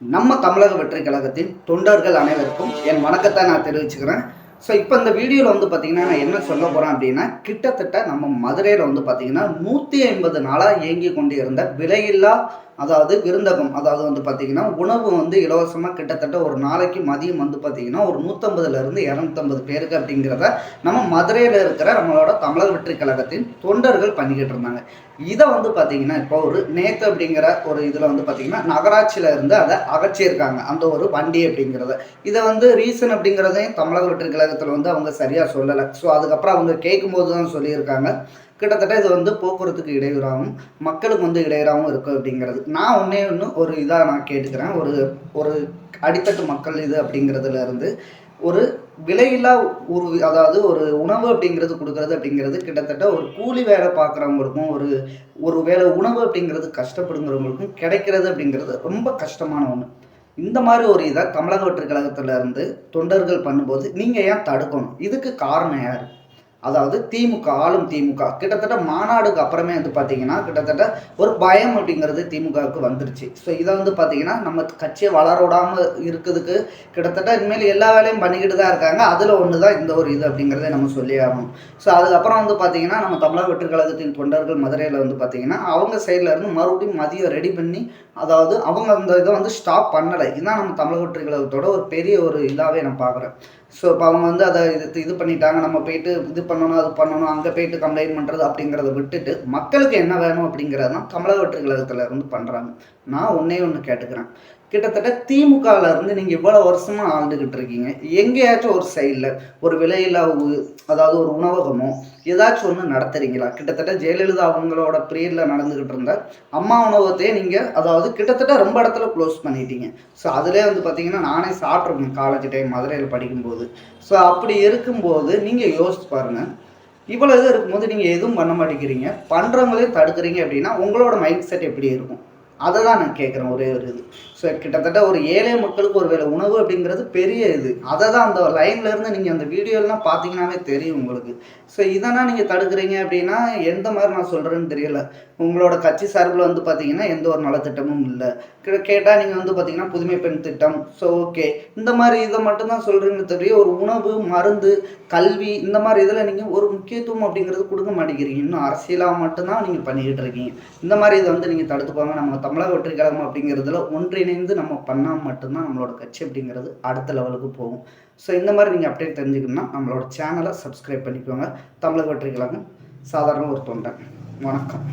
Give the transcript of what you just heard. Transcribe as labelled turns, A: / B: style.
A: நம்ம தமிழக வெற்றி கழகத்தின் தொண்டர்கள் அனைவருக்கும் என் வணக்கத்தை நான் தெரிவிச்சுக்கிறேன். ஸோ இப்போ இந்த வீடியோவில் வந்து பார்த்தீங்கன்னா நான் என்ன சொல்ல போகிறேன் அப்படின்னா கிட்டத்தட்ட நம்ம மதுரையில் வந்து பார்த்தீங்கன்னா நூற்றி ஐம்பது நாளாக இயங்கி கொண்டு இருந்த விலையில்லா அதாவது விருந்தகம் அதாவது வந்து பார்த்தீங்கன்னா உணவு வந்து இலவசமாக கிட்டத்தட்ட ஒரு நாளைக்கு மதியம் வந்து பார்த்தீங்கன்னா ஒரு நூற்றம்பதுலேருந்து இரநூத்தம்பது பேருக்கு அப்படிங்கிறத நம்ம மதுரையில் இருக்கிற நம்மளோட தமிழர் வெற்றி கழகத்தின் தொண்டர்கள் பண்ணிக்கிட்டு இருந்தாங்க. இதை வந்து பார்த்தீங்கன்னா இப்போ ஒரு நேத்து அப்படிங்கிற ஒரு இதில் வந்து பார்த்தீங்கன்னா நகராட்சியில் இருந்து அதை அகற்றியிருக்காங்க. அந்த ஒரு வண்டி அப்படிங்கிறத. இதை வந்து ரீசன் அப்படிங்கிறதையும் தமிழக வெற்றி கழகத்தில் வந்து அவங்க சரியாக சொல்லலை. ஸோ அதுக்கப்புறம் அவங்க கேட்கும்போது தான் சொல்லியிருக்காங்க. கிட்டத்தட்ட இது வந்து போக்குவரத்துக்கு இடையூறாகவும் மக்களுக்கு வந்து இடையூறாகவும் இருக்கும் அப்படிங்கிறது. நான் ஒன்றே ஒன்று ஒரு இதாக நான் கேட்டுக்கிறேன். ஒரு ஒரு அடித்தட்டு மக்கள் இது அப்படிங்கிறதுல இருந்து ஒரு விலையில்லா ஒரு அதாவது ஒரு உணவு அப்படிங்கிறது கொடுக்கறது அப்படிங்கிறது கிட்டத்தட்ட ஒரு கூலி வேலை பார்க்குறவங்களுக்கும் ஒரு ஒரு வேலை உணவு அப்படிங்கிறது கஷ்டப்படுங்கிறவங்களுக்கும் கிடைக்கிறது அப்படிங்கிறது ரொம்ப கஷ்டமான ஒன்று இந்த மாதிரி ஒரு இதை தமிழக வெற்றி கழகத்துல இருந்து தொண்டர்கள் பண்ணும்போது நீங்கள் ஏன் தடுக்கணும்? இதுக்கு காரணம் யார்? அதாவது திமுக ஆளும் திமுக. கிட்டத்தட்ட மாநாடுக்கு அப்புறமே வந்து பார்த்தீங்கன்னா கிட்டத்தட்ட ஒரு பயம் அப்படிங்கிறது திமுகவுக்கு வந்துருச்சு. ஸோ இதை வந்து பார்த்தீங்கன்னா நம்ம கட்சியை வளர இருக்கிறதுக்கு கிட்டத்தட்ட இனிமேல் எல்லா வேலையும் பண்ணிக்கிட்டு தான் இருக்காங்க. அதில் ஒன்று தான் இந்த ஒரு இது அப்படிங்கிறத நம்ம சொல்லி ஆகணும். ஸோ அதுக்கப்புறம் வந்து பார்த்தீங்கன்னா நம்ம தமிழக வெற்றி கழகத்தின் தொண்டர்கள் மதுரையில் வந்து பார்த்தீங்கன்னா அவங்க சைடில் இருந்து மறுபடியும் மதியம் ரெடி பண்ணி அதாவது அவங்க அந்த இதை வந்து ஸ்டாப் பண்ணலை. இதுதான் நம்ம தமிழக வெற்றி கழகத்தோட ஒரு பெரிய ஒரு இதாகவே நான் பார்க்குறேன் ஸோ இப்போ அவங்க வந்து அதை இது இது பண்ணிட்டாங்க. நம்ம போயிட்டு இது பண்ணணும் அது பண்ணணும் அங்கே போயிட்டு கம்ப்ளைண்ட் பண்ணுறது அப்படிங்கிறத விட்டுட்டு மக்களுக்கு என்ன வேணும் அப்படிங்கிறது தான் தமிழக வெற்றி கழகத்தில் இருந்து பண்ணுறாங்க நான் ஒன்றே ஒன்று கேட்டுக்கிறேன். கிட்டத்தட்ட திமுகவில் இருந்து நீங்கள் இவ்வளோ வருஷமாக ஆழ்ந்துக்கிட்டு இருக்கீங்க. எங்கேயாச்சும் ஒரு சைடில் ஒரு விலையில்லா அதாவது ஒரு உணவகமோ ஏதாச்சும் ஒன்று நடத்துறீங்களா? கிட்டத்தட்ட ஜெயலலிதா அவங்களோட பீரியடில் நடந்துக்கிட்டு இருந்த அம்மா உணவகத்தையே நீங்கள் அதாவது கிட்டத்தட்ட ரொம்ப இடத்துல க்ளோஸ் பண்ணிட்டீங்க. ஸோ அதிலே வந்து பார்த்தீங்கன்னா நானே சாப்பிட்ருக்கேன் காலேஜ் டைம் மதுரையில் படிக்கும்போது. ஸோ அப்படி இருக்கும்போது நீங்கள் யோசிச்சு பாருங்கள் இவ்வளோ இது இருக்கும்போது நீங்கள் எதுவும் பண்ண மாட்டேங்கிறீங்க. பண்ணுறவங்களையும் தடுக்கிறீங்க அப்படின்னா உங்களோட மைண்ட் செட் எப்படி இருக்கும்? அதை தான் நான் கேட்குறேன் ஒரே ஒரு இது. ஸோ கிட்டத்தட்ட ஒரு ஏழை மக்களுக்கு ஒரு வேளை உணவு அப்படிங்கிறது பெரிய இது. அதை தான் அந்த லைன்ல இருந்து நீங்கள் அந்த வீடியோலாம் பார்த்தீங்கன்னாவே தெரியும் உங்களுக்கு. ஸோ இதெல்லாம் நீங்கள் தடுக்கிறீங்க அப்படின்னா எந்த மாதிரி நான் சொல்கிறேன்னு தெரியல. உங்களோட கட்சி சார்பில் வந்து பார்த்தீங்கன்னா எந்த ஒரு நலத்திட்டமும் இல்லை. கேட்டால் நீங்கள் வந்து பார்த்தீங்கன்னா புதுமை பெண் திட்டம். ஸோ ஓகே இந்த மாதிரி இதை மட்டும்தான் சொல்கிறீங்கன்னு தெரிய ஒரு உணவு மருந்து கல்வி இந்த மாதிரி இதில் நீங்கள் ஒரு முக்கியத்துவம் அப்படிங்கிறது கொடுக்க மாட்டேங்கிறீங்க. இன்னும் அரசியலாக மட்டும்தான் நீங்கள் பண்ணிக்கிட்டு இருக்கீங்க. இந்த மாதிரி இதை வந்து நீங்கள் தடுத்துப்பாங்க நம்ம தமிழக வெற்றி கழகம் அப்படிங்கிறதுல ஒன்றிணைந்து நம்ம பண்ணால் மட்டும்தான் நம்மளோட கட்சி அப்படிங்கிறது அடுத்த லெவலுக்கு போகும். ஸோ இந்த மாதிரி நீங்கள் அப்டேட் தெரிஞ்சுக்கணும்னா நம்மளோட சேனலை சப்ஸ்கிரைப் பண்ணிக்கோங்க. தமிழக வெற்றி கழகம் சாதாரண ஒரு தொண்டன் வணக்கம்.